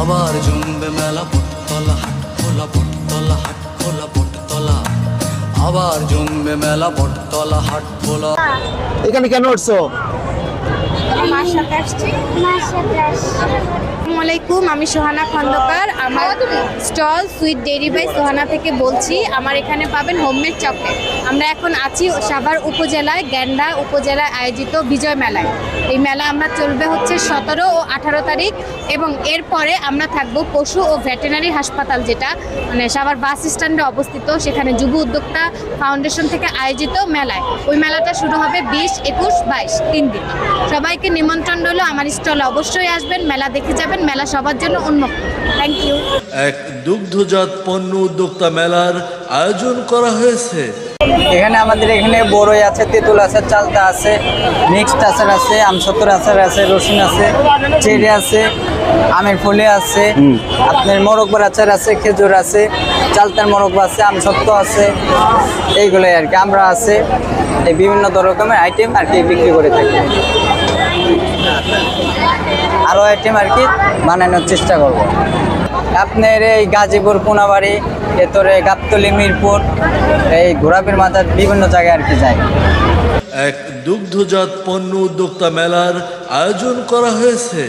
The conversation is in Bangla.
আবার জমবে মেলা পটতলা হাট খোলা পটতলা হাট খোলা পটতলা। আবার জমবে মেলা পটতলা হাট খোলা এখানে কেন উঠছো? মার সাথে আসছি? আসসালামু আলাইকুম আমি সোহানা খন্দকার। আমার stall sweet dairy by Sohana থেকে বলছি। আমার এখানে পাবেন হোমমেড চকলেট। আমরা এখন আছি সাভার উপজেলায় গ্যান্ডা উপজেলায় আয়োজিত বিজয় মেলায়। এই মেলা আমরা চলবে হচ্ছে সতেরো ও আঠারো তারিখ এবং এরপরে আমরা থাকব পশু ও ভেটেরিনারি হাসপাতাল যেটা মানে সাভার বাস স্ট্যান্ডে অবস্থিত। সেখানে যুব উদ্যোক্তা ফাউন্ডেশন থেকে আয়োজিত মেলায়। ওই মেলাটা শুরু হবে বিশ একুশ বাইশ তিন দিন। সবাইকে নিমন্ত্রণ রইল আমার স্টলে অবশ্যই আসবেন মেলা দেখে যাবেন মেলা সবার জন্য উন্মুক্ত। থ্যাংক ইউ এক দুগ্ধজাত পণ্য উদ্যোক্তা মেলার আয়োজন করা হয়েছে। এখানে আমাদের এখানে বড়ই আছে তেঁতুল আছে চালতা আছে মিক্সড আচার আছে আমসত্তর আচার আছে রসুন আছে চেরি আছে আমের ফলে আছে আপনার মোরব্বার আচার আছে খেজুর আছে চালতার মোরব্বা আছে আমসত্ব আছে এইগুলোই আর কি। আমরা আছে এই বিভিন্ন রকমের আইটেম আর কি বিক্রি করে থাকি। আইটেম আর কি বানানোর চেষ্টা করব। আপনার এই গাজীপুর, পোনাবাড়ি এতরে গাবতলি, মিরপুর, এই ঘোরাপির মাথার বিভিন্ন জায়গায় আর কি যায় এক দুগ্ধজাত পণ্য উদ্যোক্তা মেলার আয়োজন করা হয়েছে।